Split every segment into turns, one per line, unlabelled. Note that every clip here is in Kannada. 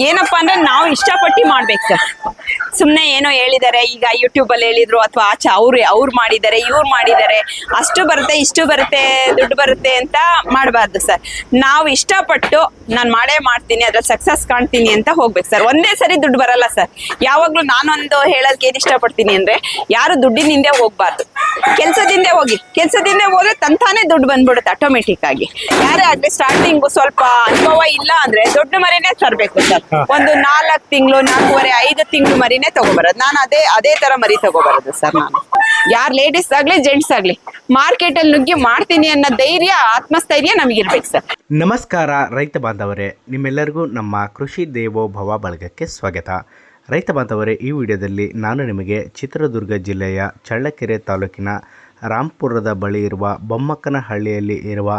ಏನಪ್ಪಾ ಅಂದ್ರೆ ನಾವು ಇಷ್ಟಪಟ್ಟು ಮಾಡ್ಬೇಕು ಸರ್. ಸುಮ್ನೆ ಏನೋ ಹೇಳಿದ್ದಾರೆ ಈಗ ಯೂಟ್ಯೂಬಲ್ಲಿ ಹೇಳಿದ್ರು ಅಥವಾ ಆಚೆ ಅವ್ರು ಅವ್ರು ಮಾಡಿದ್ದಾರೆ ಇವ್ರು ಮಾಡಿದ್ದಾರೆ ಅಷ್ಟು ಬರುತ್ತೆ ಇಷ್ಟು ಬರುತ್ತೆ ದುಡ್ಡು ಬರುತ್ತೆ ಅಂತ ಮಾಡಬಾರ್ದು ಸರ್. ನಾವು ಇಷ್ಟಪಟ್ಟು ನಾನು ಮಾಡೇ ಮಾಡ್ತೀನಿ ಅದ್ರಲ್ಲಿ ಸಕ್ಸಸ್ ಕಾಣ್ತೀನಿ ಅಂತ ಹೋಗ್ಬೇಕು ಸರ್. ಒಂದೇ ಸರಿ ದುಡ್ಡು ಬರಲ್ಲ ಸರ್. ಯಾವಾಗ್ಲೂ ನಾನೊಂದು ಹೇಳೋದಕ್ಕೆ ಏನ್ ಇಷ್ಟಪಡ್ತೀನಿ ಅಂದ್ರೆ ಯಾರು ದುಡ್ಡಿನ ಹಿಂದೆ ಹೋಗ್ಬಾರ್ದು. ಕೆಲ್ಸದಿಂದ ಹೋಗಿ ಕೆಲ್ಸದಿಂದ ಹೋದ್ರೆ ತಂತಾನೆ ದುಡ್ಡು ಬಂದ್ಬಿಡುತ್ತೆ ಆಟೋಮೆಟಿಕ್ ಆಗಿ. ಯಾರೇ ಆಗ್ಲಿ ಸ್ಟಾರ್ಟಿಂಗ್ ಸ್ವಲ್ಪ ಅನುಭವ ಇಲ್ಲ ಅಂದ್ರೆ ದೊಡ್ಡ ಮರಿನೇ ತರಬೇಕು ಸರ್. ಒಂದು ನಾಲ್ಕು ತಿಂಗಳು ನಾಲ್ಕೂವರೆ ಐದು ತಿಂಗಳು ಮರಿನೇ ತಗೊಬರೋದು. ನಾನು ಅದೇ ಅದೇ ತರ ಮರಿ ತಗೋಬರೋದು ಸರ್ ನಾನು. ಯಾರ್ ಲೇಡೀಸ್ ಆಗ್ಲಿ ಜೆಂಟ್ಸ್ ಆಗ್ಲಿ ಮಾರ್ಕೆಟ್ ಅಲ್ಲಿ ನುಗ್ಗಿ ಮಾಡ್ತೀನಿ ಅನ್ನೋ ಧೈರ್ಯ, ಆತ್ಮಸ್ಥೈರ್ಯ ನಮಗಿರ್ಬೇಕು ಸರ್.
ನಮಸ್ಕಾರ ರೈತ ಬಾಂಧವರೇ, ನಿಮ್ಮೆಲ್ಲರಿಗೂ ನಮ್ಮ ಕೃಷಿ ದೇವೋಭವ ಬಳಗಕ್ಕೆ ಸ್ವಾಗತ. ರೈತ ಬಾಂಧವರೇ, ಈ ವಿಡಿಯೋದಲ್ಲಿ ನಾನು ನಿಮಗೆ ಚಿತ್ರದುರ್ಗ ಜಿಲ್ಲೆಯ ಚಳ್ಳಕೆರೆ ತಾಲೂಕಿನ ರಾಂಪುರದ ಬಳಿ ಇರುವ ಬೊಮ್ಮಕ್ಕನಹಳ್ಳಿಯಲ್ಲಿ ಇರುವ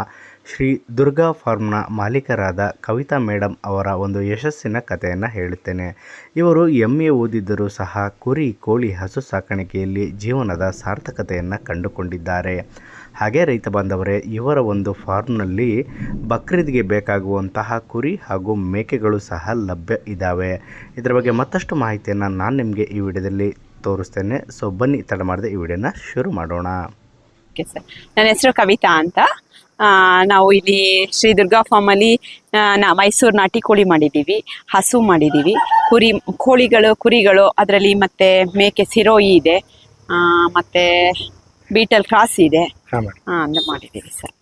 ಶ್ರೀ ದುರ್ಗಾ ಫಾರ್ಮ್ನ ಮಾಲೀಕರಾದ ಕವಿತಾ ಮೇಡಮ್ ಅವರ ಒಂದು ಯಶಸ್ಸಿನ ಕಥೆಯನ್ನು ಹೇಳುತ್ತೇನೆ. ಇವರು ಎಂ ಎ ಓದಿದ್ದರೂ ಸಹ ಕುರಿ, ಕೋಳಿ, ಹಸು ಸಾಕಾಣಿಕೆಯಲ್ಲಿ ಜೀವನದ ಸಾರ್ಥಕತೆಯನ್ನು ಕಂಡುಕೊಂಡಿದ್ದಾರೆ. ಹಾಗೆ ರೈತ ಬಾಂಧವರೇ, ಇವರ ಒಂದು ಫಾರ್ಮ್ನಲ್ಲಿ ಬಕ್ರೀದ್ಗೆ ಬೇಕಾಗುವಂತಹ ಕುರಿ ಹಾಗೂ ಮೇಕೆಗಳು ಸಹ ಲಭ್ಯ ಇದ್ದಾವೆ ಇದರ ಬಗ್ಗೆ ಮತ್ತಷ್ಟು ಮಾಹಿತಿಯನ್ನು ನಾನು ನಿಮಗೆ ಈ ವಿಡಿಯೋದಲ್ಲಿ ತೋರಿಸ್ತೇನೆ. ಸೊ ಬನ್ನಿ, ತಡ ಮಾಡದೆ ಈ ವಿಡಿಯೋನ ಶುರು ಮಾಡೋಣ.
ಸರ್ ನನ್ನ ಹೆಸರು ಕವಿತಾ ಅಂತ. ನಾವು ಇಲ್ಲಿ ಶ್ರೀ ದುರ್ಗಾ ಫಾರ್ಮಲ್ಲಿ ನಾ ಮೈಸೂರು ನಾಟಿ ಕೋಳಿ ಮಾಡಿದ್ದೀವಿ ಹಸು ಮಾಡಿದ್ದೀವಿ. ಕುರಿ ಕೋಳಿಗಳು ಕುರಿಗಳು ಅದರಲ್ಲಿ ಮತ್ತೆ ಮೇಕೆ ಸಿರೋಯಿ ಇದೆ. ಮತ್ತೆ ಬೀಟಲ್ ಕ್ರಾಸ್ ಇದೆ. ಮಾಡಿದ್ದೀವಿ ಸರ್.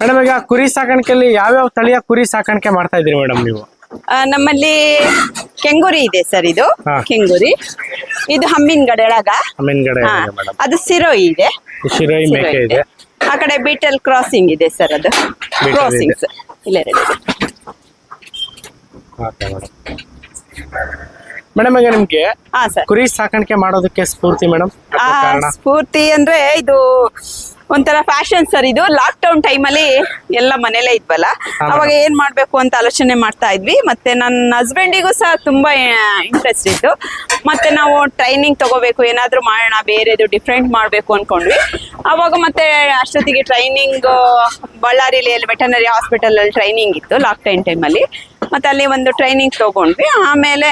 ಮೇಡಮ್ ಈಗ ಕುರಿ ಸಾಕಾಣಿಕೆಯಲ್ಲಿ ಯಾವ್ಯಾವ ತಳಿಯ ಕುರಿ ಸಾಕಾಣಿಕೆ ಮಾಡ್ತಾ ಇದ್ದೀರಿ ಮೇಡಮ್ ನೀವು?
ನಮ್ಮಲ್ಲಿ ಕೆಂಗುರಿ ಇದೆ ಸರ್ ಇದು ಕೆಂಗುರಿ. ಇದು ಹಮ್ಮಿನ ಗಡಳಗ.
ಒಳಗ
ಅದು ಸಿರೋಯಿ ಇದೆ.
ಸಿರೋಯಿ ಮೇಕೆ ಇದೆ.
ಆ ಕಡೆ ಬೀಟಲ್ ಕ್ರಾಸಿಂಗ್ ಇದೆ ಸರ್ ಅದು. ಕ್ರಾಸಿಂಗ್ ಸರ್
ಇಲ್ಲ ಮೇಡಮ್ ಈಗ ನಿಮ್ಗೆ
ಹಾ ಸರ್
ಕುರಿ ಸಾಕಾಣಿಕೆ ಮಾಡೋದಕ್ಕೆ ಸ್ಫೂರ್ತಿ ಮೇಡಮ್
ಆ,
ಕಾರಣ?
ಸ್ಫೂರ್ತಿ ಅಂದ್ರೆ ಇದು ಒಂಥರ ಫ್ಯಾಷನ್ ಸರ್ ಇದು ಲಾಕ್ ಡೌನ್ ಟೈಮ್ ಅಲ್ಲಿ ಎಲ್ಲ ಮನೇಲೇ ಇದ್ವಲ್ಲ? ಅವಾಗ ಏನ್ ಮಾಡ್ಬೇಕು ಅಂತ ಆಲೋಚನೆ ಮಾಡ್ತಾ ಇದ್ವಿ. ಮತ್ತೆ ನನ್ನ ಹಸ್ಬೆಂಡಿಗೂ ಸಹ ತುಂಬಾ ಇಂಟ್ರೆಸ್ಟ್ ಇತ್ತು. ಮತ್ತೆ ನಾವು ಟ್ರೈನಿಂಗ್ ತಗೋಬೇಕು ಏನಾದ್ರೂ ಮಾಡೋಣ ಬೇರೆದು ಡಿಫ್ರೆಂಟ್ ಮಾಡ್ಬೇಕು ಅನ್ಕೊಂಡ್ವಿ. ಅವಾಗ ಮತ್ತೆ ಅಷ್ಟೊತ್ತಿಗೆ ಟ್ರೈನಿಂಗ್ ಬಳ್ಳಾರಿಲಿ ಅಲ್ಲಿ ವೆಟನರಿ ಹಾಸ್ಪಿಟಲ್ ಅಲ್ಲಿ ಟ್ರೈನಿಂಗ್ ಇತ್ತು ಲಾಕ್ ಡೌನ್ ಟೈಮ್ ಅಲ್ಲಿ. ಮತ್ತೆ ಅಲ್ಲಿ ಒಂದು ಟ್ರೈನಿಂಗ್ ತಗೊಂಡ್ವಿ. ಆಮೇಲೆ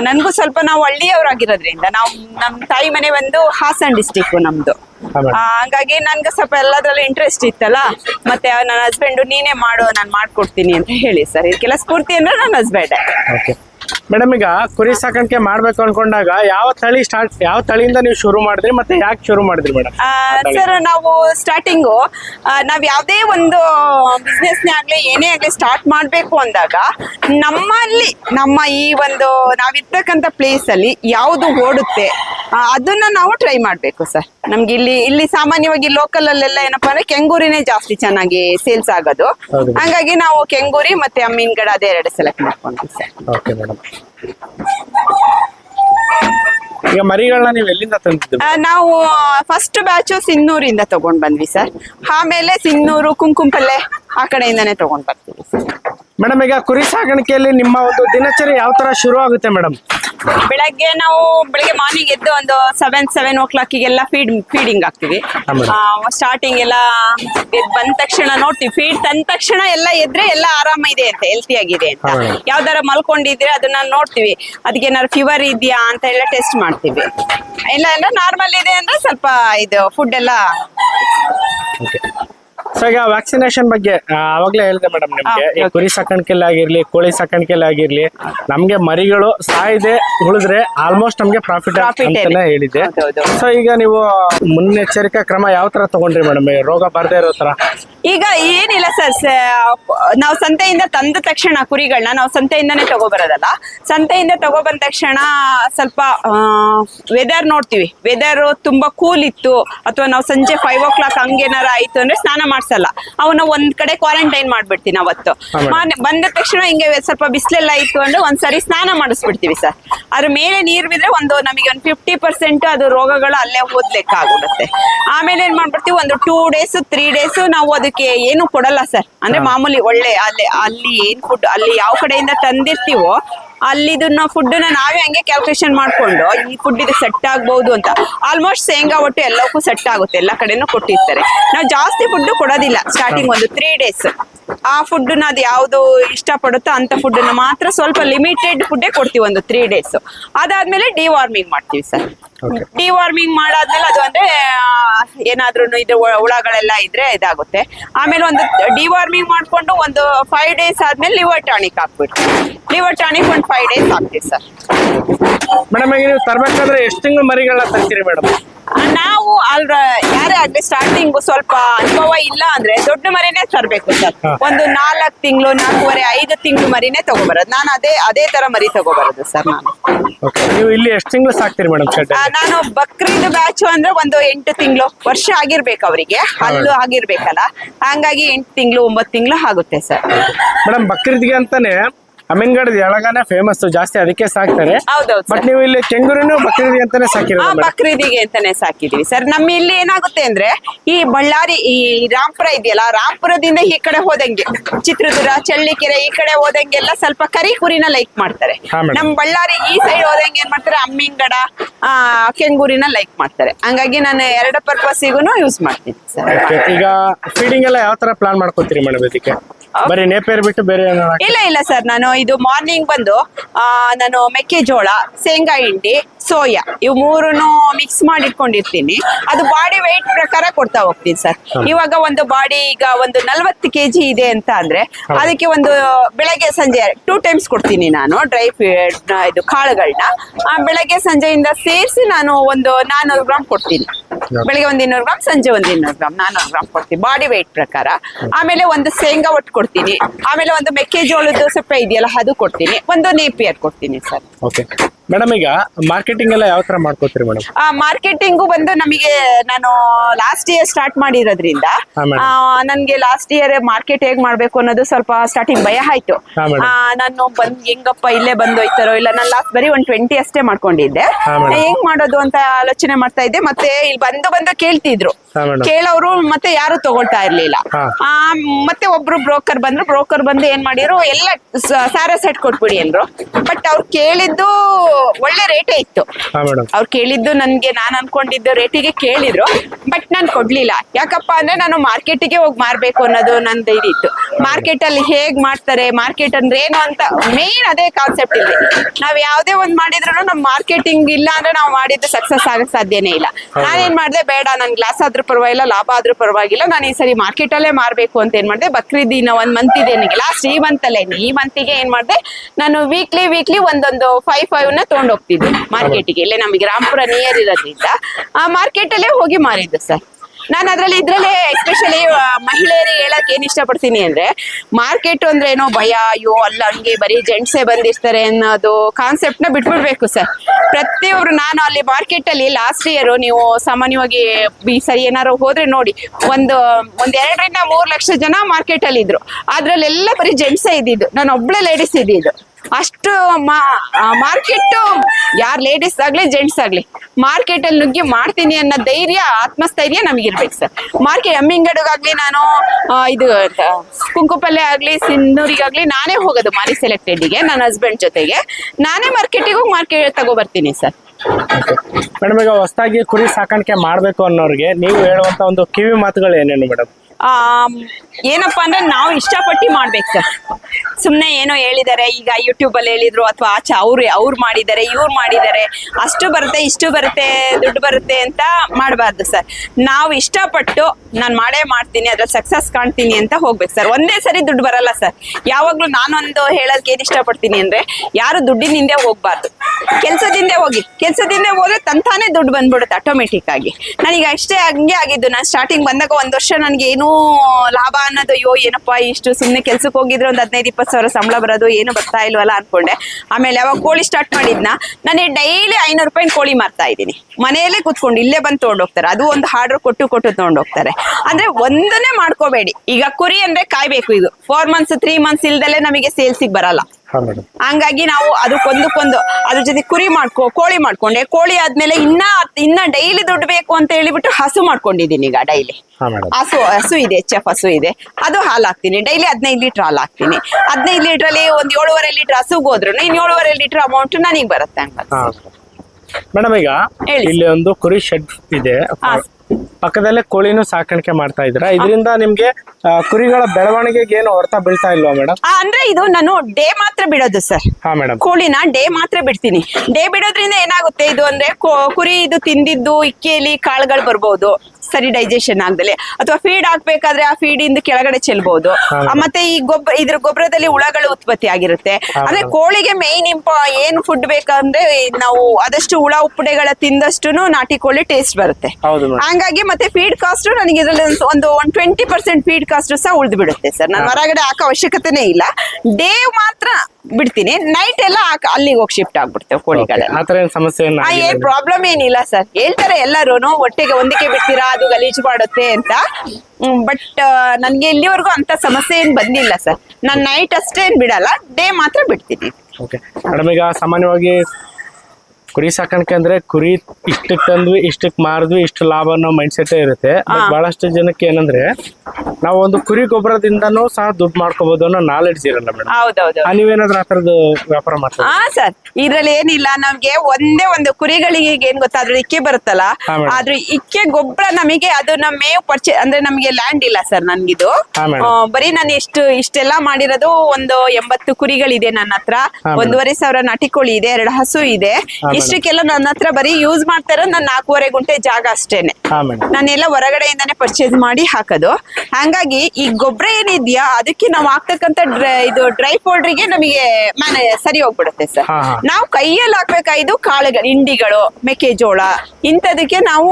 ನನ್ಗೂ ಸ್ವಲ್ಪ ನಾವು ಹಳ್ಳಿಯವರಾಗಿರೋದ್ರಿಂದ ನಾವು ನಮ್ ತಾಯಿ ಮನೆ ಬಂದು ಹಾಸನ್ ಡಿಸ್ಟಿಕ್ ನಮ್ದು. ಹಂಗಾಗಿ ನನ್ಗೆ ಸ್ವಲ್ಪ ಎಲ್ಲದ್ರಲ್ಲಿ ಇಂಟ್ರೆಸ್ಟ್ ಇತ್ತಲ್ಲ ಮತ್ತೆ ನನ್ನ ಹಸ್ಬೆಂಡ್ ನೀನೇ ಮಾಡು ನಾನು ಮಾಡ್ಕೊಡ್ತೀನಿ ಅಂತ ಹೇಳಿ ಸರ್. ಇದಕ್ಕೆಲ್ಲ ಸ್ಫೂರ್ತಿ ಅಂದ್ರೆ ನನ್ನ ಹಸ್ಬೆಂಡ್
ಮೇಡಮ್ ಈಗ ಕುರಿ ಸಾಕಾಣಿಕೆ ಮಾಡ್ಬೇಕು ಅನ್ಕೊಂಡಾಗ ಯಾವ ತಳಿ ಸ್ಟಾರ್ಟ್ ಯಾವ ತಳಿಯಿಂದ ನೀವು ಶುರು ಮಾಡಿದ್ರಿ ಮತ್ತೆ ಯಾಕೆ ಶುರು ಮಾಡಿದ್ರಿ ಮೇಡಮ್?
ಸರ್ ನಾವು ಸ್ಟಾರ್ಟಿಂಗು ನಾವ್ ಯಾವ್ದೇ ಒಂದು ಬಿಸ್ನೆಸ್ನೇ ಆಗ್ಲಿ ಏನೇ ಆಗ್ಲಿ ಸ್ಟಾರ್ಟ್ ಮಾಡ್ಬೇಕು ಅಂದಾಗ ನಮ್ಮಲ್ಲಿ ನಮ್ಮ ಈ ಒಂದು ನಾವಿರ್ತಕ್ಕಂಥ ಪ್ಲೇಸ್ ಅಲ್ಲಿ ಯಾವುದು ಓಡುತ್ತೆ ಅದನ್ನ ನಾವು ಟ್ರೈ ಮಾಡ್ಬೇಕು ಸರ್. ನಮ್ಗೆ ಇಲ್ಲಿ ಇಲ್ಲಿ ಸಾಮಾನ್ಯವಾಗಿ ಲೋಕಲ್ ಅಲ್ಲೆಲ್ಲ ಏನಪ್ಪಾ ಅಂದ್ರೆ ಕೆಂಗೂರಿನೇ ಜಾಸ್ತಿ ಚೆನ್ನಾಗಿ ಸೇಲ್ಸ್ ಆಗೋದು. ಹಂಗಾಗಿ ನಾವು ಕೆಂಗೂರಿ ಮತ್ತೆ ಅಮ್ಮೀನ್ಗಡ ಅದೇ ಎರಡು ಸೆಲೆಕ್ಟ್ ಮಾಡ್ಕೊಂಡ್ವಿ ಸರ್.
ಓಕೆ ಮೇಡಮ್ ಈಗ ಮರಿಗಳನ್ನ ನೀವು ಎಲ್ಲಿಂದ
ತಂದಿದ್ದೀರಿ ನಾವು ಫಸ್ಟ್ ಬ್ಯಾಚು ಸಿನ್ನೂರಿಂದ ತಗೊಂಡ್ ಬಂದ್ವಿ ಸರ್ ಆಮೇಲೆ ಸಿನ್ನೂರು ಕುಂಕುಂಪಲ್ಲೆ ಆ ಕಡೆಯಿಂದಾನೇ ತಗೊಂಡ್ ಬರ್ತೀವಿ
ಮೇಡಮ್ ಈಗ ಕುರಿ ಸಾಗಾಣಿಕೆಯಲ್ಲಿ ನಿಮ್ಮ ಒಂದು ದಿನಚರಿ ಯಾವ ತರ ಶುರು ಆಗುತ್ತೆ ಮೇಡಮ್?
ಬೆಳಗ್ಗೆ ನಾವು ಬೆಳಗ್ಗೆ ಮಾರ್ನಿಂಗ್ ಎದ್ದು ಒಂದು ಸೆವೆನ್ ಸೆವೆನ್ ಓ ಕ್ಲಾಕಿಗೆಲ್ಲ ಫೀಡ್ ಫೀಡಿಂಗ್
ಆಗ್ತೀವಿ
ಸ್ಟಾರ್ಟಿಂಗ್ ಎಲ್ಲ ಎದ್ದು ಬಂದ ತಕ್ಷಣ ನೋಡ್ತೀವಿ. ಫೀಡ್ ತಂದ ತಕ್ಷಣ ಎಲ್ಲ ಎದ್ರೆ ಎಲ್ಲ ಆರಾಮ ಇದೆ ಅಂತ ಹೆಲ್ತಿ ಆಗಿದೆ ಅಂತ. ಯಾವ್ದಾರ ಮಲ್ಕೊಂಡಿದ್ರೆ ಅದನ್ನ ನೋಡ್ತೀವಿ. ಅದಕ್ಕೆ ಏನಾದ್ರು ಫೀವರ್ ಇದೆಯಾ ಅಂತ ಎಲ್ಲ ಟೆಸ್ಟ್ ಮಾಡ್ತೀವಿ. ಇಲ್ಲ ಎಲ್ಲ ನಾರ್ಮಲ್ ಇದೆ ಅಂದ್ರೆ ಸ್ವಲ್ಪ ಇದು ಫುಡ್ ಎಲ್ಲ
ಸೊ ಈಗ ವ್ಯಾಕ್ಸಿನೇಷನ್ ಬಗ್ಗೆ ಅವಾಗ್ಲೇ ಆವಾಗ್ಲೇ ಹೇಳಿದೆ ಮೇಡಮ್ ನಿಮ್ಗೆ. ಈ. ಕುರಿ ಸಾಕಾಣಿಕೆಲ್ಲ ಆಗಿರ್ಲಿ ಕೋಳಿ ಸಾಕಾಣಿಕೆಲ್ಲ ಆಗಿರ್ಲಿ ನಮ್ಗೆ ಮರಿಗಳು ಸಾಯಿದೆ ಉಳಿದ್ರೆ ಆಲ್ಮೋಸ್ಟ್ ನಮ್ಗೆ ಪ್ರಾಫಿಟ್ ಅಂತಾನೆ ಹೇಳಿದೆ. ಸೊ ಈಗ ನೀವು ಮುನ್ನೆಚ್ಚರಿಕಾ ಕ್ರಮ ಯಾವ ತರ ತಗೊಂಡ್ರಿ ಮೇಡಮ್ ರೋಗ ಬರ್ದೇ ಇರೋ ತರ.
ಈಗ ಏನಿಲ್ಲ ಸರ್ ನಾವು ಸಂತೆಯಿಂದ ತಂದ ತಕ್ಷಣ ಕುರಿಗಳನ್ನ ನಾವು ಸಂತೆಯಿಂದನೇ ತಗೋಬರೋದಲ್ಲ. ಸಂತೆಯಿಂದ ತಗೊಬಂದ ತಕ್ಷಣ ಸ್ವಲ್ಪ ವೆದರ್ ನೋಡ್ತೀವಿ. ವೆದರ್ ತುಂಬಾ ಕೂಲ್ ಇತ್ತು. ಅಥವಾ ನಾವು ಸಂಜೆ ಫೈವ್ ಓ ಕ್ಲಾಕ್ ಹಂಗೇನಾರ ಆಯ್ತು ಅಂದ್ರೆ ಸ್ನಾನ ಮಾಡ್ಸಲ್ಲ ಅವನ್ನ ಒಂದ್ ಕಡೆ ಕ್ವಾರಂಟೈನ್ ಮಾಡ್ಬಿಡ್ತೀನಿ ಅವತ್ತು. ಬಂದ ತಕ್ಷಣ ಹಿಂಗೆ ಸ್ವಲ್ಪ ಬಿಸಿಲೆಲ್ಲ ಇಟ್ಕೊಂಡು ಒಂದ್ಸರಿ ಸ್ನಾನ ಮಾಡಿಸ್ಬಿಡ್ತೀವಿ ಸರ್. ಅದ್ರ ಮೇಲೆ ನೀರ್ ಬಿದ್ರೆ ಒಂದು ನಮಗೆ ಒಂದ್ ಫಿಫ್ಟಿ ಪರ್ಸೆಂಟ್ ಅದು ರೋಗಗಳು ಅಲ್ಲೇ ಓದ್ಲಿಕ್ಕಾಗ್ಬಿಡುತ್ತೆ ಆಮೇಲೆ ಏನ್ ಮಾಡ್ಬಿಡ್ತೀವಿ ಒಂದು ಟೂ ಡೇಸ್ ತ್ರೀ ಡೇಸ್ ನಾವು ಅದಕ್ಕೆ ಏನು ಕೊಡಲ್ಲ ಸರ್. ಅಂದ್ರೆ ಮಾಮೂಲಿ ಒಳ್ಳೆ ಅಲ್ಲಿ ಅಲ್ಲಿ ಏನ್ ಫುಡ್ ಅಲ್ಲಿ ಯಾವ ಕಡೆಯಿಂದ ತಂದಿರ್ತೀವೋ ಅಲ್ಲಿದನ್ನ ಫುಡ್ನ ನಾವೇ ಹಂಗೆ ಕ್ಯಾಲ್ಕುಲೇಷನ್ ಮಾಡ್ಕೊಂಡು, ಈ ಫುಡ್ ಇದು ಸೆಟ್ ಆಗ್ಬಹುದು ಅಂತ. ಆಲ್ಮೋಸ್ಟ್ ಶೇಂಗಾ ಒಟ್ಟು ಎಲ್ಲಕ್ಕೂ ಸೆಟ್ ಆಗುತ್ತೆ, ಎಲ್ಲ ಕಡೆನೂ ಕೊಟ್ಟಿರ್ತಾರೆ. ನಾವು ಜಾಸ್ತಿ ಫುಡ್ ಕೊಡೋದಿಲ್ಲ ಸ್ಟಾರ್ಟಿಂಗ್ ಒಂದು ತ್ರೀ ಡೇಸ್ ಆ ಫುಡ್ನ ಅದು ಯಾವುದು ಇಷ್ಟಪಡುತ್ತೋ ಅಂತ ಫುಡ್ ಮಾತ್ರ ಸ್ವಲ್ಪ ಲಿಮಿಟೆಡ್ ಫುಡ್ಡೇ ಕೊಡ್ತೀವಿ ಒಂದು ತ್ರೀ ಡೇಸ್ ಅದಾದ್ಮೇಲೆ ಡಿವಾರ್ಮಿಂಗ್ ಮಾಡ್ತೀವಿ ಸರ್
ಡಿ
ಡಿವಾರ್ಮಿಂಗ್ ಮಾಡಾದ್ಮೇಲೆ ಅದು ಅಂದ್ರೆ ಏನಾದ್ರೂ ಇದು ಹುಳಗಳೆಲ್ಲ ಇದ್ರೆ ಇದಾಗುತ್ತೆ. ಆಮೇಲೆ ಒಂದು ಡಿವಾರ್ಮಿಂಗ್ ಮಾಡ್ಕೊಂಡು ಒಂದು ಫೈವ್ ಡೇಸ್ ಆದ್ಮೇಲೆ ಲಿವರ್ ಟಾನಿಕ್ ಹಾಕ್ಬಿಡ್ತೀವಿ ಲಿವರ್ ಟಾನಿಕ್ ಒಂದು ಫೈವ್ ಡೇಸ್ ಹಾಕ್ತೀವಿ ಸರ್
ಮೇಡಮ್ ಈಗ ನೀವು ತರ್ಬೇಕಾದ್ರೆ ಎಷ್ಟು ತಿಂಗಳು ಮರಿಗಳನ್ನ ತರ್ತೀರಿ ಮೇಡಮ್
ನಾವು ಅಲ್ರ ಯಾರೇ ಆಗ್ಲಿ ಸ್ಟಾರ್ಟಿಂಗ್ ಸ್ವಲ್ಪ ಅನುಭವ ಇಲ್ಲ ಅಂದ್ರೆ ದೊಡ್ಡ ಮರಿನೇ ತರಬೇಕು ಸರ್. ಒಂದು ನಾಲ್ಕು ತಿಂಗಳು ನಾಲ್ಕೂವರೆ ಐದು ತಿಂಗಳು ಮರಿನೇ ತಗೋಬರೋದು. ನಾನು ಅದೇ ಅದೇ ತರ ಮರಿ ತಗೋಬರೋದು ಸರ್ ನಾನು.
ನೀವು ಇಲ್ಲಿ ಎಷ್ಟು ತಿಂಗಳು ಸಾಕ್ತೀರಿ ಮೇಡಮ್ ಶೆಡ್
ಆ, ನಾನು ಬಕ್ರೀದ್ ಬ್ಯಾಚ್ ಅಂದ್ರೆ ಒಂದು ಎಂಟು ತಿಂಗಳು. ವರ್ಷ ಆಗಿರ್ಬೇಕು ಅವರಿಗೆ. ಹಲ್ಲು ಆಗಿರ್ಬೇಕಲ್ಲ. ಹಂಗಾಗಿ ಎಂಟು ತಿಂಗಳು ಒಂಬತ್ತು ತಿಂಗಳು ಆಗುತ್ತೆ ಸರ್.
ಮೇಡಮ್ ಬಕ್ರೀದ್ಗೆ ಅಂತಾನೆ ಅಮೀನ್ಗಢದ ಎಳಗಾನ ಫೇಮಸ್ ಜಾಸ್ತಿ ಅದಕ್ಕೆ ಸಾಕ್ತಾರೆ.
ಹೌದೌದು
ಬಟ್ ನೀವು ಇಲ್ಲಿ ಕೆಂಗೂರಿನೂ ಬಕ್ರೀದಿ ಅಂತಾನೆ ಸಾಕಿರೋದು ಮೇಡಮ್.
ಬಕ್ರೀದಿಗೆ ಅಂತಾನೆ ಸಾಕಿದೀವಿ ಸರ್ ನಮ್ಮ ಇಲ್ಲಿ ಏನಾಗುತ್ತೆ ಅಂದ್ರೆ ಈ ಬಳ್ಳಾರಿ ಈ ರಾಂಪುರ ಇದೆಯಲ್ಲ ರಾಂಪುರದಿಂದ ಈ ಕಡೆ ಹೋದಂಗೆ ಚಿತ್ರದುರ್ಗ ಚಳ್ಳಿಕೆರೆ ಈ ಕಡೆ ಹೋದಂಗೆಲ್ಲ ಸ್ವಲ್ಪ ಕರಿ ಕುರಿನ ಲೈಕ್ ಮಾಡ್ತಾರೆ.
ಹಾ, madam.
ನಮ್ ಬಳ್ಳಾರಿ ಈ ಸೈಡ್ ಹೋದಂಗೆ ಏನ್ ಮಾಡ್ತಾರೆ? ಅಮ್ಮಿಂಗಡ ಆ ಕೆಂಗೂರಿನ ಲೈಕ್ ಮಾಡ್ತಾರೆ. ಹಂಗಾಗಿ ನಾನು ಎರಡು ಪರ್ಪಸ್ಸಿಗೂ ಯೂಸ್ ಮಾಡ್ತೀನಿ ಸರ್
Okay, ಈಗ ಫೀಡಿಂಗ್ ಎಲ್ಲ ಯಾವ ತರ ಪ್ಲಾನ್ ಮಾಡ್ಕೋತೀರಿ ಮೇಡಮ್ ಇದಕ್ಕೆ? ಬರೀ ನೇಪೇರ್ ಬಿಟ್ಟು ಬೇರೆ
ಇಲ್ಲ ಇಲ್ಲ ಸರ್. ನಾನು ಇದು ಮಾರ್ನಿಂಗ್ ಬಂದು ಆ, ನಾನು ಮೆಕ್ಕೆಜೋಳ ಶೇಂಗಾ ಹಿಂಡಿ ಸೋಯಾ ಇವು ಮೂರನ್ನು ಮಿಕ್ಸ್ ಮಾಡಿ ಇಟ್ಕೊಂಡಿರ್ತೀನಿ ಅದು ಬಾಡಿ ವೆಯ್ಟ್ ಪ್ರಕಾರ ಕೊಡ್ತಾ ಹೋಗ್ತೀನಿ ಸರ್. ಇವಾಗ ಒಂದು ಬಾಡಿ ಈಗ ಒಂದು ನಲ್ವತ್ತು ಕೆಜಿ ಇದೆ ಅಂತ ಅಂದ್ರೆ ಅದಕ್ಕೆ ಒಂದು ಬೆಳಗ್ಗೆ ಸಂಜೆ ಟೂ ಟೈಮ್ಸ್ ಕೊಡ್ತೀನಿ ನಾನು ಡ್ರೈ ಇದು ಕಾಳುಗಳನ್ನ ಬೆಳಗ್ಗೆ ಸಂಜೆಯಿಂದ ಸೇರಿಸಿ ನಾನು ಒಂದು ನಾನ್ನೂರು ಗ್ರಾಮ್ ಕೊಡ್ತೀನಿ. ಬೆಳಗ್ಗೆ ಒಂದ್ ಇನ್ನೂರು ಗ್ರಾಮ್ ಸಂಜೆ ಒಂದ್ ಇನ್ನೂರು ಗ್ರಾಮ್ ನಾನೂರು ಗ್ರಾಮ್ ಕೊಡ್ತೀನಿ. ಬಾಡಿ ವೆಯ್ಟ್ ಪ್ರಕಾರ. ಆಮೇಲೆ ಒಂದು ಶೇಂಗಾ ಒಟ್ಟು ಕೊಡ್ತೀನಿ. ಆಮೇಲೆ ಒಂದು ಮೆಕ್ಕೆಜೋಳದ ಸೊಪ್ಪೆ ಇದೆಯಲ್ಲ ಅದು ಕೊಡ್ತೀನಿ. ಒಂದು ನೇಪಿಯರ್ ಕೊಡ್ತೀನಿ ಸರ್.
ಓಕೆ ಮೇಡಮ್ ಈಗ ಮಾರ್ಕೆಟಿಂಗ್ ಎಲ್ಲ ಯಾವ ತರ ಮಾಡ್ಕೋತೀರಿ ಮೇಡಮ್
ಆ ಮಾರ್ಕೆಟಿಂಗು ಬಂದು ನಮಗೆ ನಾನು ಲಾಸ್ಟ್ ಇಯರ್ ಸ್ಟಾರ್ಟ್ ಮಾಡಿರೋದ್ರಿಂದ ಆ, ನನ್ಗೆ ಲಾಸ್ಟ್ ಇಯರ್ ಮಾರ್ಕೆಟ್ ಹೇಗ್ ಮಾಡ್ಬೇಕು ಅನ್ನೋದು ಸ್ವಲ್ಪ ಸ್ಟಾರ್ಟಿಂಗ್ ಭಯ ಆಯ್ತು
ಹಾ, madam.
ಆ, ನಾನು ಬಂದ್ ಹೆಂಗಪ್ಪ ಇಲ್ಲೇ ಬಂದು ಹೋಯ್ತಾರೋ ಇಲ್ಲ ನಾನು ಲಾಸ್ಟ್ ಬರೀ ಒಂದ್ ಟ್ವೆಂಟಿ ಅಷ್ಟೇ ಮಾಡ್ಕೊಂಡಿದ್ದೆ
ಹಾ, madam.
ಹೆಂಗ್ ಮಾಡೋದು ಅಂತ ಆಲೋಚನೆ ಮಾಡ್ತಾ ಇದ್ದೆ ಮತ್ತೆ ಇಲ್ಲಿ ಬಂದು ಬಂದು ಕೇಳ್ತಿದ್ರು. ಕೇಳೋರು ಮತ್ತೆ ಯಾರು ತಗೊಳ್ತಾ ಇರ್ಲಿಲ್ಲ. ಆ, ಮತ್ತೆ ಒಬ್ರು ಬ್ರೋಕರ್ ಬಂದ್ರು ಬ್ರೋಕರ್ ಬಂದು ಏನ್ ಮಾಡಿದ್ರು ಎಲ್ಲ ಸಾರ ಸೆಟ್ ಕೊಟ್ಬಿಡಿ ಅಂದ್ರು. ಬಟ್ ಅವ್ರು ಕೇಳಿದ್ದು ಒಳ್ಳೆ ರೇಟೇ ಇತ್ತು. ಅವ್ರು ಕೇಳಿದ್ದು ನನ್ಗೆ ನಾನ್ ಅನ್ಕೊಂಡಿದ್ದು ರೇಟಿಗೆ ಕೇಳಿದ್ರು ಬಟ್ ನಾನು ಕೊಡ್ಲಿಲ್ಲ. ಯಾಕಪ್ಪ ಅಂದ್ರೆ ನಾನು ಮಾರ್ಕೆಟಿಗೆ ಹೋಗಿ ಮಾರ್ಬೇಕು ಅನ್ನೋದು ನಂದು ಇದಿತ್ತು. ಮಾರ್ಕೆಟ್ ಅಲ್ಲಿ ಹೇಗ್ ಮಾಡ್ತಾರೆ ಮಾರ್ಕೆಟ್ ಅಂದ್ರೆ ಏನು ಅಂತ ಮೇನ್ ಅದೇ ಕಾನ್ಸೆಪ್ಟ್ ಇದೆ ನಾವ್ ಯಾವ್ದೇ ಒಂದ್ ಮಾಡಿದ್ರು ನಮ್ ಮಾರ್ಕೆಟಿಂಗ್ ಇಲ್ಲ ಅಂದ್ರೆ ನಾವು ಮಾಡಿದ್ದು ಸಕ್ಸಸ್ ಆಗಕ್ ಸಾಧ್ಯನೇ ಇಲ್ಲ. ನಾನೇನ್ ಮಾಡ್ದೆ ಬೇಡ ನನ್ ಗ್ಲಾಸ್ ಆದ್ರೂ ಪರವಾಗಿಲ್ಲ, ಲಾಭ ಆದ್ರೂ ಪರವಾಗಿಲ್ಲ. ನಾನು ಈ ಸರಿ ಮಾರ್ಕೆಟ್ ಅಲ್ಲೇ ಮಾರ್ಬೇಕು ಅಂತ ಏನ್ ಮಾಡ್ದೆ? ಬಕ್ರೀದಿನ ಒಂದ್ ಮಂತ್ ಇದೆ ನನಗೆ. ಲಾಸ್ಟ್ ಈ ಮಂತ್ ಅಲ್ಲೇ. ಈ ಮಂತಿಗೆ ಏನ್ ಮಾಡ್ದೆ? ನಾನು ವೀಕ್ಲಿ ವೀಕ್ಲಿ ಒಂದೊಂದು ಫೈವ್ ಫೈವ್ನ ತಗೊಂಡ್ ಹೋಗ್ತಿದ್ದೆ ಮಾರ್ಕೆಟಿಗೆ ಇಲ್ಲೇ ನಮಗೆ ರಾಮ್ಪುರ ನಿಯರ್ ಇರೋದ್ರಿಂದ. ಆ ಮಾರ್ಕೆಟ್ ಅಲ್ಲೇ ಹೋಗಿ ಮಾರಿದ್ದು ಸರ್. ನಾನು ಅದ್ರಲ್ಲಿ ಇದ್ರಲ್ಲೇ ಎಸ್ಪೆಷಲಿ ಮಹಿಳೆಯರಿಗೆ ಹೇಳಕ್ ಏನ್ ಇಷ್ಟಪಡ್ತೀನಿ ಅಂದ್ರೆ ಮಾರ್ಕೆಟ್ ಅಂದ್ರೆ ಏನೋ ಭಯ, ಅಯ್ಯೋ, ಅಲ್ಲ ಹಂಗೆ ಬರೀ ಜೆಂಟ್ಸೇ ಬಂದಿರ್ತಾರೆ ಅನ್ನೋದು ಕಾನ್ಸೆಪ್ಟ್ನ ಬಿಟ್ಬಿಡ್ಬೇಕು ಸರ್ ಪ್ರತಿಯೊಬ್ರು, ನಾನು ಅಲ್ಲಿ ಮಾರ್ಕೆಟ್ ಅಲ್ಲಿ ಲಾಸ್ಟ್ ಇಯರ್ ನೀವು ಸಾಮಾನ್ಯವಾಗಿ ಸರಿ ಏನಾರು ಹೋದ್ರೆ ನೋಡಿ, ಒಂದು, ಒಂದ್ ಎರಡರಿಂದ ಮೂರ್ ಲಕ್ಷ ಜನ ಮಾರ್ಕೆಟ್ ಅಲ್ಲಿ ಇದ್ರು. ಅದ್ರಲ್ಲೆಲ್ಲ ಬರೀ ಜೆಂಟ್ಸೇ ಇದ್ದಿದ್ದು. ನಾನು ಒಬ್ಳೆ ಲೇಡೀಸ್ ಇದ್ದಿದ್ದು. ಅಷ್ಟು ಮಾರ್ಕೆಟ್ ಯಾರ್ ಲೇಡೀಸ್ ಆಗ್ಲಿ ಜೆಂಟ್ಸ್ ಆಗ್ಲಿ ಮಾರ್ಕೆಟ್ ಅಲ್ಲಿ ನುಗ್ಗಿ ಮಾಡ್ತೀನಿ ಅನ್ನೋ ಧೈರ್ಯ, ಆತ್ಮಸ್ಥೈರ್ಯ ನಮಗಿರ್ಬೇಕು ಸರ್ ಮಾರ್ಕೆಟ್ ಅಮ್ಮಿಂಗಡಿಗಾಗ್ಲಿ ನಾನು ಇದು, ಕುಂಕುಪಲ್ಲೆ ಆಗ್ಲಿ ಸಿನ್ನೂರಿಗಾಗ್ಲಿ ನಾನೇ ಹೋಗೋದು ಮಾರಿ ಸೆಲೆಕ್ಟೆಡ್ಗೆ ನನ್ನ ಹಸ್ಬೆಂಡ್ ಜೊತೆಗೆ. ನಾನೇ ಮಾರ್ಕೆಟಿಗೆ ಹೋಗಿ ಮಾರ್ಕೆಟ್ ತಗೋ ಬರ್ತೀನಿ ಸರ್
ಮೇಡಮ್ ಈಗ ಹೊಸದಾಗಿ ಕುರಿ ಸಾಕಾಣಿಕೆ ಮಾಡ್ಬೇಕು ಅನ್ನೋರಿಗೆ ನೀವು ಹೇಳುವಂತ ಒಂದು ಕಿವಿ ಮಾತುಗಳು ಏನೇನು ಮೇಡಮ್
ಏನಪ್ಪಾ ಅಂದ್ರೆ ನಾವು ಇಷ್ಟಪಟ್ಟು ಮಾಡ್ಬೇಕು ಸರ್. ಸುಮ್ಮನೆ ಏನೋ ಹೇಳಿದ್ದಾರೆ ಈಗ ಯೂಟ್ಯೂಬ್ ಅಲ್ಲಿ ಹೇಳಿದ್ರು ಅಥವಾ ಆಚೆ ಅವ್ರು ಅವ್ರು ಮಾಡಿದ್ದಾರೆ, ಇವ್ರು ಮಾಡಿದ್ದಾರೆ, ಅಷ್ಟು ಬರುತ್ತೆ, ಇಷ್ಟು ಬರುತ್ತೆ, ದುಡ್ಡು ಬರುತ್ತೆ ಅಂತ ಮಾಡಬಾರ್ದು ಸರ್. ನಾವು ಇಷ್ಟಪಟ್ಟು ನಾನು ಮಾಡೇ ಮಾಡ್ತೀನಿ, ಅದ್ರಲ್ಲಿ ಸಕ್ಸಸ್ ಕಾಣ್ತೀನಿ ಅಂತ ಹೋಗ್ಬೇಕು ಸರ್. ಒಂದೇ ಸರಿ ದುಡ್ಡು ಬರಲ್ಲ ಸರ್. ಯಾವಾಗ್ಲೂ ನಾನೊಂದು ಹೇಳೋದಕ್ಕೆ ಏನು ಇಷ್ಟಪಡ್ತೀನಿ ಅಂದ್ರೆ ಯಾರು ದುಡ್ಡಿನ ಹಿಂದೆ ಹೋಗ್ಬಾರ್ದು. ಕೆಲ್ಸದಿಂದ ಹೋಗಿ, ಕೆಲ್ಸದಿಂದ ಹೋದ್ರೆ ತಂತಾನೆ ದುಡ್ಡು ಬಂದ್ಬಿಡುತ್ತೆ ಆಟೋಮೆಟಿಕ್ ಆಗಿ. ನನಗೆ ಅಷ್ಟೇ ಹಂಗೆ ಆಗಿದ್ದು. ನಾನು ಸ್ಟಾರ್ಟಿಂಗ್ ಬಂದಾಗ ಒಂದ್ ವರ್ಷ ನನಗೆ ಏನೂ ಲಾಭ ಅನ್ನೋದು, ಅಯ್ಯೋ, ಏನಪ್ಪ ಇಷ್ಟು ಸುಮ್ಮನೆ ಕೆಲ್ಸಕ್ಕೆ ಹೋಗಿದ್ರೆ ಒಂದು ಹದಿನೈದು, ಇಪ್ಪತ್ತು ಸಾವಿರ ಸಂಬಳ ಬರೋದು, ಏನು ಬರ್ತಾ ಇಲ್ವಲ್ಲ ಅನ್ಕೊಂಡೆ. ಆಮೇಲೆ ಯಾವಾಗ ಕೋಳಿ ಸ್ಟಾರ್ಟ್ ಮಾಡಿದ್ನ. ನಾನು ಡೈಲಿ ಐನೂರು ರೂಪಾಯಿ ಕೋಳಿ ಮಾರ್ತಾ ಇದ್ದೀನಿ. ಮನೆಯಲ್ಲೇ ಕುತ್ಕೊಂಡು, ಇಲ್ಲೇ ಬಂದು ತೊಗೊಂಡೋಗ್ತಾರೆ. ಅದು ಒಂದು ಆರ್ಡರ್ ಕೊಟ್ಟು ಕೊಟ್ಟು ತೊಗೊಂಡೋಗ್ತಾರೆ. ಅಂದ್ರೆ ಒಂದನ್ನೇ ಮಾಡ್ಕೋಬೇಡಿ. ಈಗ ಕುರಿ ಅಂದ್ರೆ ಕಾಯ್ಬೇಕು ಇದು. ಫೋರ್ ಮಂತ್ಸ್ ತ್ರೀ ಮಂತ್ಸ್ ಇಲ್ದಲೆ ನಮಗೆ ಸೇಲ್ಸಿಗೆ ಬರಲ್ಲ. ಹಂಗಾಗಿ ನಾವು ಅದಕ್ಕೊಂದಕ್ಕೊಂದು ಅದ್ರ ಜೊತೆ ಕುರಿ ಮಾಡ್ಕೊ ಕೋಳಿ ಮಾಡ್ಕೊಂಡೆ. ಕೋಳಿ ಆದ್ಮೇಲೆ ಇನ್ನ ಇನ್ನ ಡೈಲಿ ದುಡ್ಡು ಬೇಕು ಅಂತ ಹೇಳಿಬಿಟ್ಟು ಹಸು ಮಾಡ್ಕೊಂಡಿದ್ದೀನಿ ಈಗ ಡೈಲಿ ಹಸು ಹಸು ಇದೆ ಎಚ್ ಎಫ್ ಹಸು ಇದೆ. ಅದು ಹಾಲು ಹಾಕ್ತೀನಿ ಡೈಲಿ ಹದಿನೈದು ಲೀಟರ್ ಹಾಲು ಹಾಕ್ತೀನಿ ಹದಿನೈದು ಲೀಟರ್ ಅಲ್ಲಿ ಒಂದ್ ಏಳುವರೆ ಲೀಟರ್ ಹಸುಗೆ ಹೋದ್ರು ಇನ್ ಏಳುವರೆ ಲೀಟರ್ ಅಮೌಂಟ್ ನನಗೆ ಬರುತ್ತೆ
ಮೇಡಮ್ ಈಗ
ಹೇಳಿ.
ಇಲ್ಲಿ ಒಂದು ಕುರಿ ಶೆಡ್ ಇದೆ. ಪಕ್ಕದಲ್ಲೇ ಕೋಳಿನೂ ಸಾಕಾಣಿಕೆ ಮಾಡ್ತಾ ಇದ್ರ ಇದರಿಂದ ನಿಮ್ಗೆ ಆ, ಕುರಿಗಳ ಬೆಳವಣಿಗೆಗೆ ಏನು ಹೊರತ ಬೀಳ್ತಾ ಇಲ್ವಾ ಮೇಡಮ್?
ಆ, ಅಂದ್ರೆ ಇದು ನಾನು ಡೇ ಮಾತ್ರ ಬಿಡೋದು ಸರ್.
ಹಾ ಮೇಡಮ್.
ಕೋಳಿನ ಡೇ ಮಾತ್ರ ಬಿಡ್ತೀನಿ. ಡೇ ಬಿಡೋದ್ರಿಂದ ಏನಾಗುತ್ತೆ? ಇದು ಅಂದ್ರೆ ಕೋ- ಕುರಿ ಇದು ತಿಂದಿದ್ದು ಇಕ್ಕೇಲಿ ಕಾಳುಗಳು ಬರ್ಬೋದು. ಸರಿ ಡೈಜೆಷನ್ ಆಗ್ದಲೆ ಅಥವಾ ಫೀಡ್ ಹಾಕ್ಬೇಕಾದ್ರೆ ಆ ಫೀಡ್ ಇಂದ ಕೆಳಗಡೆ ಚೆಲ್ಬಹುದು ಮತ್ತೆ ಈ ಗೊಬ್ಬರ ಇದ್ರ ಗೊಬ್ಬರದಲ್ಲಿ ಹುಳಗಳು ಉತ್ಪತ್ತಿ ಆಗಿರುತ್ತೆ. ಅಂದ್ರೆ ಕೋಳಿಗೆ ಮೇನ್ ಇಂಪ ಏನ್ ಫುಡ್ ಬೇಕಂದ್ರೆ ನಾವು ಆದಷ್ಟು ಹುಳ ಉಪ್ಪುಡೆಗಳ ತಿಂದಷ್ಟು ನಾಟಿ ಕೋಳಿ ಟೇಸ್ಟ್ ಬರುತ್ತೆ ಹಂಗಾಗಿ ಮತ್ತೆ ಫೀಡ್ ಕಾಸ್ಟ್ ನನಗೆ ಇದರಲ್ಲಿ ಒಂದು- ಒಂದು one twenty percent feed cost ಸಹ ಉಳಿದು ಬಿಡುತ್ತೆ ಸರ್. ನಾನು ಹೊರಗಡೆ ಹಾಕೋ ಅವಶ್ಯಕತೆನೇ ಇಲ್ಲ. ಡೇ ಮಾತ್ರ ಬಿಡ್ತೀನಿ. ನೈಟ್ ಎಲ್ಲ ಅಲ್ಲಿಗೆ ಹೋಗಿ ಶಿಫ್ಟ್ ಆಗ್ಬಿಡ್ತೇವೆ ಕೋಳಿಗಳೆಲ್ಲ.
ಆತರ ಏನ್ ಸಮಸ್ಯೆ ಏನ್
ಆ,
ಆಗಿಲ್ಲ
ಏನ್ ಪ್ರಾಬ್ಲಮ್ ಏನಿಲ್ಲ ಸರ್. ಹೇಳ್ತಾರೆ ಎಲ್ಲರೂ ಒಟ್ಟಿಗೆ ಒಂದಕ್ಕೆ ಬಿಡ್ತೀರಾ ಅದು ಗಲೀಜು ಮಾಡುತ್ತೆ ಅಂತ. ಬಟ್ ನನ್ಗೆ ಇಲ್ಲಿವರೆಗೂ ಅಂತ ಸಮಸ್ಯೆ ಏನ್ ಬಂದಿಲ್ಲ ಸರ್. ನಾನ್ ನೈಟ್ ಅಷ್ಟೇ ಏನ್ ಬಿಡಲ್ಲ ಡೇ ಮಾತ್ರ ಬಿಡ್ತೀನಿ.
ಓಕೆ ಮೇಡಮ್ ಈಗ ಸಾಮಾನ್ಯವಾಗಿ ಕುರಿ ಸಾಕಾಣಿಕೆ ಅಂದ್ರೆ ಕುರಿ ಇಷ್ಟಕ್ ತಂದ್ವಿ ಇಷ್ಟಕ್ ಮಾರಿದ್ವಿ ಇಷ್ಟು ಲಾಭ ಅನ್ನೋ ಮೈಂಡ್ ಸೆಟ್ ಇರುತ್ತೆ. ಬಹಳಷ್ಟು ಜನಕ್ಕೆ ಏನಂದ್ರೆ ನಾವು ಒಂದು ಕುರಿ ಗೊಬ್ಬರದಿಂದನೂ ಸಹ ದುಡ್ಡು ಮಾಡ್ಕೋಬಹುದು ಅನ್ನೋ ನಾಲೆಡ್ಜ್ ಇರಲ್ಲ ಮೇಡಮ್ ನೀವೇನಾದ್ರೂ ಆ ಥರದ್ದು ವ್ಯಾಪಾರ ಮಾಡ್ತೀರಾ?
ಹಾ ಸರ್ ಇದ್ರಲ್ಲಿ ಏನಿಲ್ಲ ನಮ್ಗೆ ಒಂದೇ ಒಂದು ಕುರಿಗಳಿಗೆ ಏನ್ ಗೊತ್ತಾ ಅದ್ರ ಇಕ್ಕೆ ಬರುತ್ತಲ್ಲ ಆದ್ರೆ. ಇಕ್ಕೆ ಗೊಬ್ಬರ ನಮಗೆ ಅದು ನಮ್ಮ ಮೇವು ಪರ್ಚೆ ಅಂದ್ರೆ ನಮ್ಗೆ ಲ್ಯಾಂಡ್ ಇಲ್ಲ ಸರ್ ನನ್ಗಿದು. ಬರೀ ನಾನು ಇಷ್ಟು ಇಷ್ಟೆಲ್ಲಾ ಮಾಡಿರೋದು ಒಂದು ಎಂಬತ್ತು ಕುರಿಗಳಿದೆ ನನ್ನ ಹತ್ರ. ಒಂದೂವರೆ ಸಾವಿರ ನಾಟಿಕೋಳಿ ಇದೆ ಎರಡು ಹಸು ಇದೆ.
Madam.
ಇಷ್ಟಕ್ಕೆಲ್ಲ ನನ್ನ ಹತ್ರ ಬರೀ ಯೂಸ್ ಮಾಡ್ತಾ ಇರೋದು ನನ್ನ ನಾಲ್ಕೂವರೆ ಗುಂಟೆ ಜಾಗ ಅಷ್ಟೇನೆ. ನಾನೆಲ್ಲ ಹೊರಗಡೆಯಿಂದಾನೆ ಪರ್ಚೇಸ್ ಮಾಡಿ ಹಾಕೋದು. ಹಂಗಾಗಿ ಈ ಗೊಬ್ಬರ ಏನಿದ್ಯಾ ಅದಕ್ಕೆ ನಾವು ಹಾಕ್ತಕ್ಕಂತ ಡ್ರೈ ಇದು ಡ್ರೈ ಪೌಡ್ರಿಗೆ ನಮಗೆ ಮನೆ ಸರಿ ಹೋಗ್ಬಿಡುತ್ತೆ ಸರ್. ನಾವು ಕೈಯಲ್ಲಿ ಹಾಕ್ಬೇಕಾಯ್ದು ಕಾಳುಗಳು ಹಿಂಡಿಗಳು ಮೆಕ್ಕೆಜೋಳ ಇಂಥದಕ್ಕೆ ನಾವು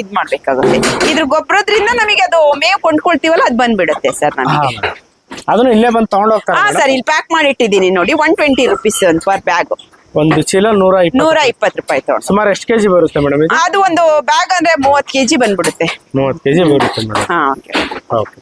ಇದ್ ಮಾಡ್ಬೇಕಾಗುತ್ತೆ. ಇದ್ರ ಗೊಬ್ಬರದ್ರಿಂದ ನಮಗೆ ಅದು ಮೇವು ಕೊಂಡ್ಕೊಳ್ತೀವಲ್ಲ ಅದು ಬಂದ್ಬಿಡುತ್ತೆ ಸರ್ ನಮಗೆ.
ಅದನ್ನು ಇಲ್ಲೇ ಬಂದು ತಗೊಂಡೋಗ್ತಾರೆ?
ಸರ್ ಇಲ್ಲಿ ಪ್ಯಾಕ್ ಮಾಡಿ ಇಟ್ಟಿದ್ದೀನಿ ನೋಡಿ ಒನ್ ಟ್ವೆಂಟಿ ರುಪೀಸ್ ಒಂದು ಪರ್ ಬ್ಯಾಗ್
ಒಂದು ಚೀಲ ನೂರ
ನೂರ ಇಪ್ಪತ್ತು ರೂಪಾಯಿ ತಗೊಂಡು.
ಸುಮಾರು ಎಷ್ಟು ಕೆಜಿ ಬರುತ್ತೆ ಮೇಡಮ್ ಇದು?
ಅದು ಒಂದು ಬ್ಯಾಗ್ ಅಂದ್ರೆ ಮೂವತ್ತು ಕೆಜಿ ಬಂದ್ಬಿಡುತ್ತೆ.
ಮೂವತ್ತು ಕೆಜಿ ಬರುತ್ತೆ ಮೇಡಮ್.
ಹಾ ಓಕೆ
ಓಕೆ.